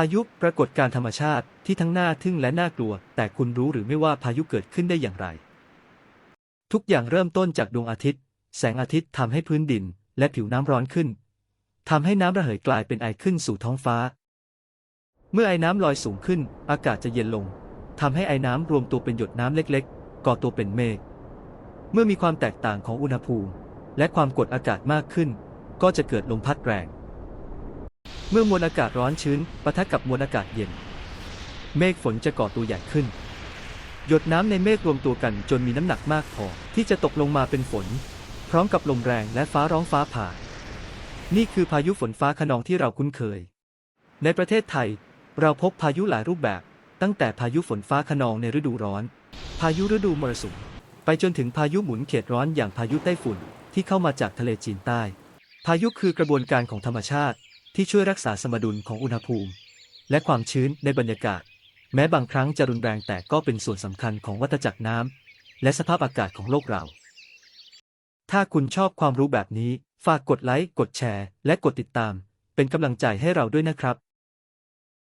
พายุปรากฏการธรรมชาติที่ทั้งน่าทึ่งและน่ากลัว แต่คุณรู้หรือไม่ว่าพายุเกิดขึ้นได้อย่างไร ทุกอย่างเริ่มต้นจากดวงอาทิตย์ แสงอาทิตย์ทำให้พื้นดิน และผิวน้ำร้อนขึ้นทำให้น้ำระเหยกลายเป็นไอขึ้นสู่ท้องฟ้า เมื่อไอน้ำลอยสูงขึ้น อากาศจะเย็นลงทำให้ไอน้ำรวมตัวเป็นหยดน้ำเล็กๆ ก่อตัวเป็นเมฆ เมื่อมีความแตกต่างของอุณหภูมิ และความกดอากาศมากขึ้น ก็จะเกิดลมพัดแรง เมื่อมวลอากาศร้อนชื้นปะทะกับมวลอากาศเย็น เมฆฝนจะก่อตัวใหญ่ขึ้น หยดน้ำในเมฆรวมตัวกันจนมีน้ำหนักมากพอที่จะตกลงมาเป็นฝน พร้อมกับลมแรงและฟ้าร้องฟ้าผ่า นี่คือพายุฝนฟ้าขนองที่เราคุ้นเคย ในประเทศไทย เราพบพายุหลายรูปแบบ ตั้งแต่พายุฝนฟ้าขนองในฤดูร้อน พายุฤดูมรสุมไปจนถึงพายุหมุนเขตร้อนอย่างพายุไต้ฝุ่นที่เข้ามาจากทะเลจีนใต้ พายุคือกระบวนการของธรรมชาติ ที่ช่วยรักษาสมดุลของอุณหภูมิ และความชื้นในบรรยากาศ แม้บางครั้งจะรุนแรงแต่ก็เป็นส่วนสำคัญของวัฏจักรน้ำและสภาพอากาศของโลกเรา ถ้าคุณชอบความรู้แบบนี้ ฝากกดไลค์ กดแชร์ และกดติดตาม เป็นกำลังใจให้เราด้วยนะครับ